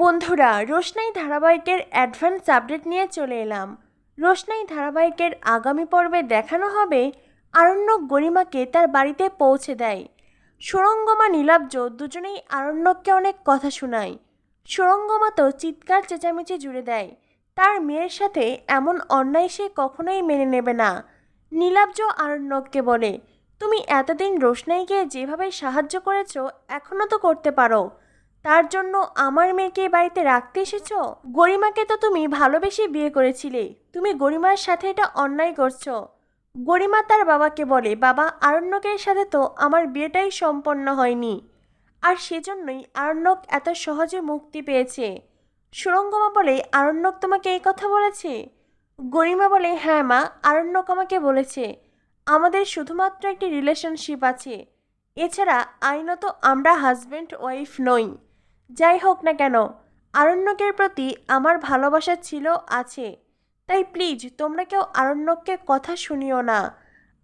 বন্ধুরা, রোশনাই ধারাবাহিকের advance update নিয়ে চলে এলাম। রোশনাই ধারাবাহিকের আগামী পর্বে দেখানো হবে আরণ্যক গরিমাকে তার বাড়িতে পৌঁছে দেয়। সুরঙ্গমা নীলাব্জ দুজনেই আরণ্যককে অনেক কথা শোনায়। সুরঙ্গমা তো চিৎকার চেঁচামেচি জুড়ে দেয়। তার মেয়ের সাথে এমন অন্যায় সে কখনোই মেনে নেবে না। নীলাব্জ আরণ্যককে বলে, তুমি এতদিন রোশনাইকে যেভাবে সাহায্য করেছ এখনও তো করতে পারো। তার জন্য আমার মেয়েকে বাড়িতে রাখতে এসেছ? গরিমাকে তো তুমি ভালোবেসে বিয়ে করেছিলে। তুমি গরিমার সাথে এটা অন্যায় করছ। গরিমা তার বাবাকে বলে, বাবা, আরণ্যকের সাথে তো আমার বিয়েটাই সম্পন্ন হয়নি। আর সেজন্যই আরণ্যক এত সহজে মুক্তি পেয়েছে। সুরঙ্গমা বলে, আরণ্যক তোমাকে এই কথা বলেছে? গরিমা বলে হ্যাঁ মা, আরণ্যক আমাকে বলেছে। আমাদের শুধুমাত্র একটি রিলেশনশিপ আছে। এছাড়া আইনত আমরা হাজব্যান্ড ওয়াইফ নই। যাই হোক না কেন, আরণ্যকের প্রতি আমার ভালোবাসা ছিল, আছে। তাই প্লিজ তোমরা কেউ আরণ্যককে কথা শুনিও না।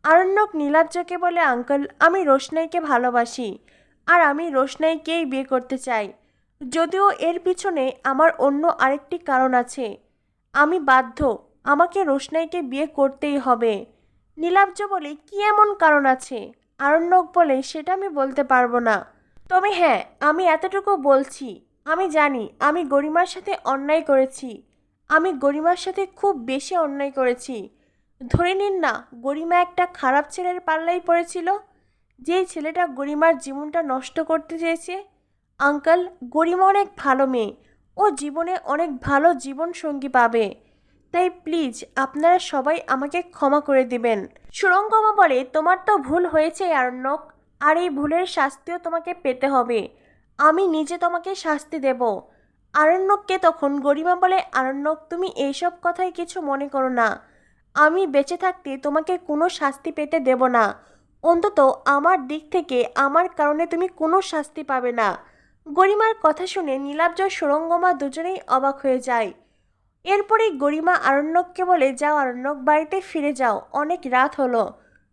আরণ্যক নীলাজ্জকে বলে, আঙ্কেল, আমি রোশনাইকে ভালোবাসি, আর আমি রোশনাইকেই বিয়ে করতে চাই। যদিও এর পিছনে আমার অন্য আরেকটি কারণ আছে। আমি বাধ্য, আমাকে রোশনাইকে বিয়ে করতেই হবে। নীলাব্জ বলে, কি এমন কারণ আছে? আরণ্যক বলে, সেটা আমি বলতে পারব না। তবে হ্যাঁ আমি এতটুকু বলছি। আমি জানি, আমি গরিমার সাথে অন্যায় করেছি। আমি গরিমার সাথে খুব বেশি অন্যায় করেছি। ধরে নিন না, গরিমা একটা খারাপ ছেলের পাল্লাই পড়েছিল। যেই ছেলেটা গরিমার জীবনটা নষ্ট করতে চেয়েছে। আঙ্কাল, গরিমা অনেক ভালো মেয়ে। ও জীবনে অনেক ভালো জীবন সঙ্গী পাবে। তাই প্লিজ, আপনারা সবাই আমাকে ক্ষমা করে দিবেন। সুরঙ্গমা বলে, তোমার তো ভুল হয়েছে, আরণ্যক। আর এই ভুলের শাস্তিও তোমাকে পেতে হবে। আমি নিজে তোমাকে শাস্তি দেব। আরণ্যককে তখন গরিমা বলে, আরণ্যক, তুমি এইসব কথায় কিছু মনে করো না। আমি বেঁচে থাকতে তোমাকে কোনো শাস্তি পেতে দেব না। অন্তত আমার দিক থেকে আমার কারণে তুমি কোনো শাস্তি পাবে না। গরিমার কথা শুনে নীলাব্জ সুরঙ্গমা দুজনেই অবাক হয়ে যায়। এরপরে গরিমা আরণ্যককে বলে, যাও আরণ্যক, বাড়িতে ফিরে যাও। অনেক রাত হলো।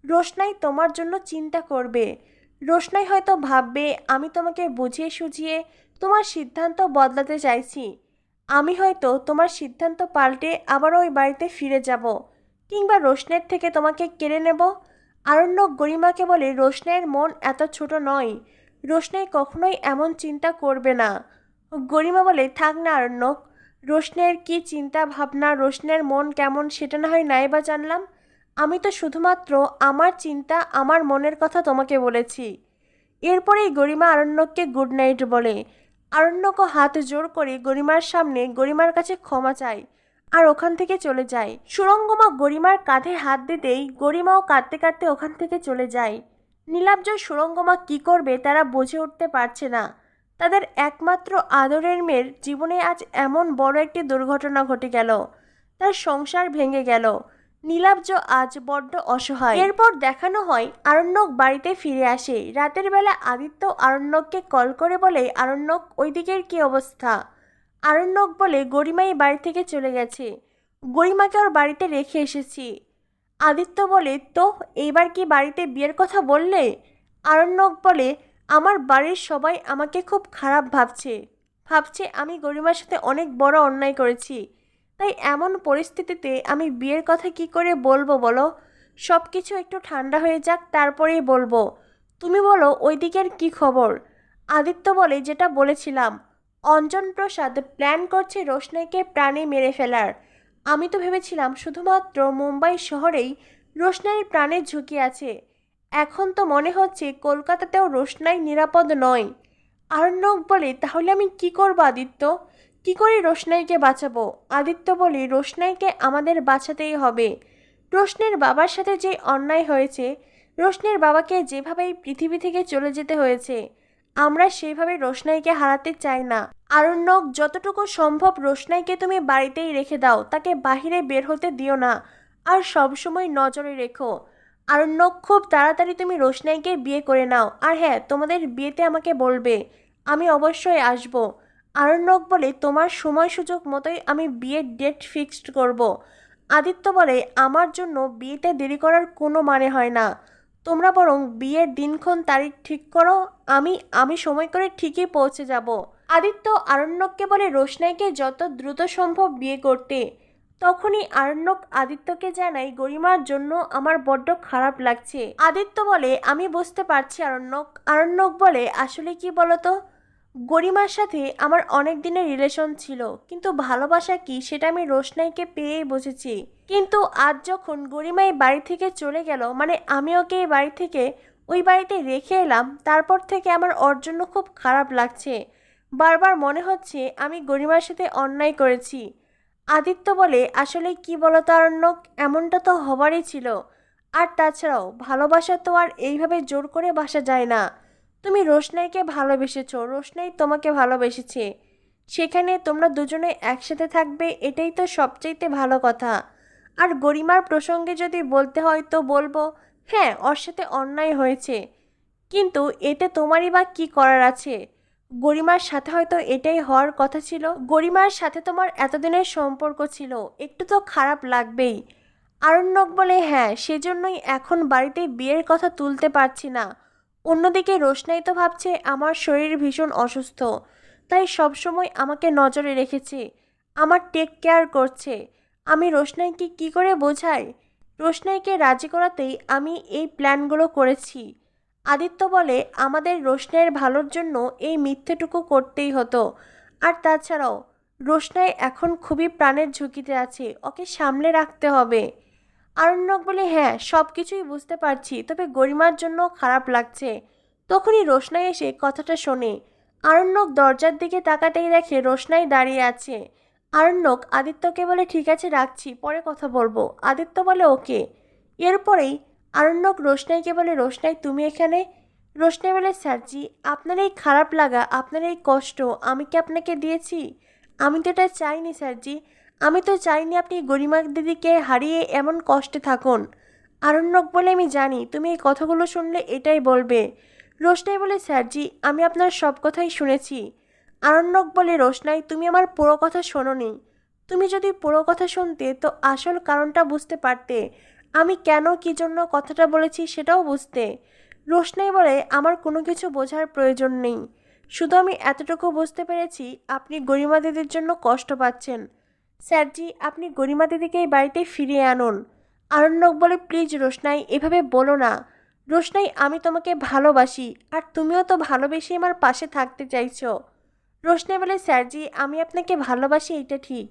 রোশনাই তোমার জন্য চিন্তা করবে। রোশনাই হয়তো ভাববে, আমি তোমাকে বুঝিয়ে সুঝিয়ে তোমার সিদ্ধান্ত বদলাতে চাইছি। আমি হয়তো তোমার সিদ্ধান্ত পাল্টে আবারও ওই বাড়িতে ফিরে যাব। কিংবা রোশনের থেকে তোমাকে কেড়ে নেব। আরণ্যক গরিমাকে বলে রোশনাইয়ের মন এত ছোট নয়। রোশনাই কখনোই এমন চিন্তা করবে না। গরিমা বলে, থাক না আরণ্যক। রোশনের কি চিন্তা ভাবনা, রোশনের মন কেমন সেটা না হয় নাই বা জানলাম। আমি তো শুধুমাত্র আমার চিন্তা, আমার মনের কথা তোমাকে বলেছি। এরপরেই গরিমা আরণ্যককে গুড নাইট বলে। আরণ্যকও হাত জোর করে গরিমার সামনে গরিমার কাছে ক্ষমা চায় আর ওখান থেকে চলে যায়। সুরঙ্গমা গরিমার কাঁধে হাত দিতেই গরিমাও কাঁদতে কাঁদতে ওখান থেকে চলে যায়। নীলাব্জ সুরঙ্গমা কি করবে তারা বুঝে উঠতে পারছে না। তাদের একমাত্র আদরের মেয়ের জীবনে আজ এমন বড় একটি দুর্ঘটনা ঘটে গেল। তার সংসার ভেঙে গেল। নীলাব্জ আজ বড্ড অসহায়। এরপর দেখানো হয় আরণ্যক বাড়িতে ফিরে আসে। রাতের বেলা আদিত্য আরণ্যককে কল করে বলে, আরণ্যক ওই দিকের কি অবস্থা? আরণ্যক বলে, গরিমাই বাড়ি থেকে চলে গেছে। গরিমাকে ওর বাড়িতে রেখে এসেছি। আদিত্য বলে, তো, এইবার কি বাড়িতে বিয়ের কথা বললে? আরণ্যক বলে, আমার বাড়ির সবাই আমাকে খুব খারাপ ভাবছে। ভাবছে আমি গরিমার সাথে অনেক বড় অন্যায় করেছি। তাই এমন পরিস্থিতিতে আমি বিয়ের কথা কি করে বলব বলো? সব কিছু একটু ঠান্ডা হয়ে যাক, তারপরেই বলব। তুমি বলো ওই দিকের কী খবর? আদিত্য বলে, যেটা বলেছিলাম, অঞ্জন প্রসাদ প্ল্যান করছে রোশনাইকে প্রাণে মেরে ফেলার। আমি তো ভেবেছিলাম শুধুমাত্র মুম্বাই শহরেই রোশনাইয়ের প্রাণের ঝুঁকি আছে। এখন তো মনে হচ্ছে কলকাতাতেও রোশনাই নিরাপদ নয়। আরণ্যক বলে, তাহলে আমি কি করব আদিত্য? কি করে রোশনাইকে বাঁচাবো? আদিত্য বলে, রোশনাইকে আমাদের বাঁচাতেই হবে। রোশনের বাবার সাথে যে অন্যায় হয়েছে, রোশনের বাবাকে যেভাবেই পৃথিবী থেকে চলে যেতে হয়েছে, আমরা সেইভাবে রোশনাইকে হারাতে চাই না। আরণ্যক, যতটুকু সম্ভব রোশনাইকে তুমি বাড়িতেই রেখে দাও, তাকে বাহিরে বের হতে দিও না। আর সবসময় নজরে রেখো। আরণ্যক, খুব তাড়াতাড়ি তুমি রোশনাইকে বিয়ে করে নাও। আর হ্যাঁ তোমাদের বিয়েতে আমাকে বলবে। আমি অবশ্যই আসব। আরণ্যক বলে, তোমার সময় সুযোগ মতোই আমি বিয়ের ডেট ফিক্সড করব। আদিত্য বলে, আমার জন্য বিয়েতে দেরি করার কোনো মানে হয় না। তোমরা বরং বিয়ের দিনক্ষণ তারিখ ঠিক করো, আমি আমি সময় করে ঠিকই পৌঁছে যাব। আদিত্য আরণ্যককে বলে, রোশনাইকে যত দ্রুত সম্ভব বিয়ে করতে। তখনই আরণ্যক আদিত্যকে জানাই গরিমার জন্য আমার বড্ড খারাপ লাগছে। আদিত্য বলে, আমি বুঝতে পারছি আরণ্যক। আরণ্যক বলে, আসলে কি বলতো? গরিমার সাথে আমার অনেক দিনের রিলেশন ছিল, কিন্তু ভালোবাসা কি সেটা আমি রোশনাইকে পেয়েই বুঝেছি। কিন্তু আজ যখন গরিমাই বাড়ি থেকে চলে গেল মানে আমি ওকে এই বাড়ি থেকে ওই বাড়িতে রেখে এলাম, তারপর থেকে আমার ওর জন্য খুব খারাপ লাগছে। বারবার মনে হচ্ছে আমি গরিমার সাথে অন্যায় করেছি। আদিত্য বলে, আসলে কি বলতো আরণ্যক এমনটা তো হবারই ছিল। আর তাছাড়াও, ভালোবাসা তো আর এইভাবে জোর করে বাসা যায় না। তুমি রোশনাইকে ভালোবেসেছো, রোশনাই তোমাকে ভালোবেসেছে। সেখানে তোমরা দুজনে একসাথে থাকবে, এটাই তো সবচাইতে ভালো কথা। আর গরিমার প্রসঙ্গে যদি বলতে হয় তো বলব হ্যাঁ ওর সাথে অন্যায় হয়েছে। কিন্তু এতে তোমারই বা কী করার আছে? গরিমার সাথে হয়তো এটাই হওয়ার কথা ছিল। গরিমার সাথে তোমার এতদিনের সম্পর্ক ছিল, একটু তো খারাপ লাগবেই। আরণ্যক বলে হ্যাঁ সেজন্যই এখন বাড়িতে বিয়ের কথা তুলতে পারছি না। অন্যদিকে রোশনাই তো ভাবছে আমার শরীর ভীষণ অসুস্থ, তাই সবসময় আমাকে নজরে রেখেছে, আমার টেক কেয়ার করছে। আমি রোশনাইকে কি করে বোঝাই? রোশনাইকে রাজি করাতেই আমি এই প্ল্যানগুলো করেছি। আদিত্য বলে, আমাদের রোশনাইয়ের ভালোর জন্য এই মিথ্যেটুকু করতেই হতো। আর তাছাড়াও, রোশনাই এখন খুবই প্রাণের ঝুঁকিতে আছে, ওকে সামলে রাখতে হবে। আরণ্যক বলে হ্যাঁ সব কিছুই বুঝতে পারছি, তবে গরিমার জন্য খারাপ লাগছে। তখনই রোশনাই এসে কথাটা শোনে। আরণ্যক দরজার দিকে তাকাতেই দেখে রোশনাই দাঁড়িয়ে আছে। আরণ্যক, আদিত্যকে বলে ঠিক আছে, রাখছি, পরে কথা বলব। আদিত্য বলে, ওকে। এরপরেই আরণ্যক রোশনাইকে বলে, রোশনাই, তুমি এখানে? রোশনাই বলে স্যারজি আপনার এই খারাপ লাগা, আপনার এই কষ্ট, আমি কি আপনাকে দিয়েছি? আমি তো এটা চাইনি স্যারজি আমি তো চাইনি আপনি গরিমা দিদিকে হারিয়ে এমন কষ্টে থাকুন। আরণ্যক বলে আমি জানি, তুমি এই কথাগুলো শুনলে এটাই বলবে। রোশনাই বলে, স্যারজি, আমি আপনার সব কথাই শুনেছি। আরণ্যক বলে রোশনাই তুমি আমার পুরো কথা শোনোনি। তুমি যদি পুরো কথা শুনতে, তো আসল কারণটা বুঝতে পারতে। আমি কেন, কি জন্য কথাটা বলেছি সেটাও বুঝতে। রোশনাই বলে, আমার কোনো কিছু বোঝার প্রয়োজন নেই। শুধু আমি এতটুকু বুঝতে পেরেছি, আপনি গরিমা দিদির জন্য কষ্ট পাচ্ছেন। স্যারজি আপনি গরিমা দিদিকে এই বাড়িতে ফিরিয়ে আনুন। আরণ্যক বলে, প্লিজ রোশনাই, এভাবে বলো না। রোশনাই, আমি তোমাকে ভালোবাসি, আর তুমিও তো ভালোবেসে আমার পাশে থাকতে চাইছো। রোশনাই বলে স্যারজি আমি আপনাকে ভালোবাসি এটা ঠিক।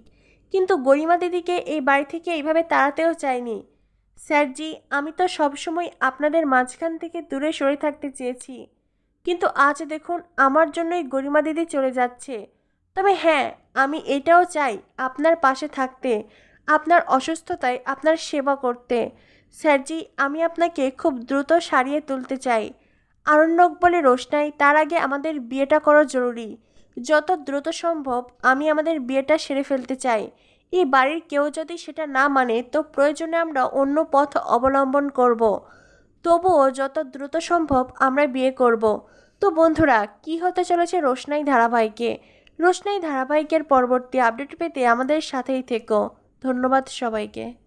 কিন্তু গরিমা দিদিকে এই বাড়ি থেকে এইভাবে তাড়াতেও চাইনি। স্যারজি আমি তো সবসময় আপনাদের মাঝখান থেকে দূরে সরে থাকতে চেয়েছি। কিন্তু আজ দেখুন, আমার জন্যই গরিমা দিদি চলে যাচ্ছে। তবে হ্যাঁ আমি এটাও চাই আপনার পাশে থাকতে, আপনার অসুস্থতায় আপনার সেবা করতে। স্যারজি, আমি আপনাকে খুব দ্রুত সারিয়ে তুলতে চাই। আরণ্যক বলে রোশনাই, তার আগে আমাদের বিয়েটা করা জরুরি। যত দ্রুত সম্ভব আমি আমাদের বিয়েটা সেরে ফেলতে চাই। এই বাড়ির কেউ যদি সেটা না মানে তো প্রয়োজনে আমরা অন্য পথ অবলম্বন করব। তবুও যত দ্রুত সম্ভব আমরা বিয়ে করব। তো বন্ধুরা, কি হতে চলেছে রোশনাই ধারাবাহিকে? রোশনাই ধারাবাহিকের পরবর্তী আপডেট পেতে আমাদের সাথেই থেকো। ধন্যবাদ সবাইকে।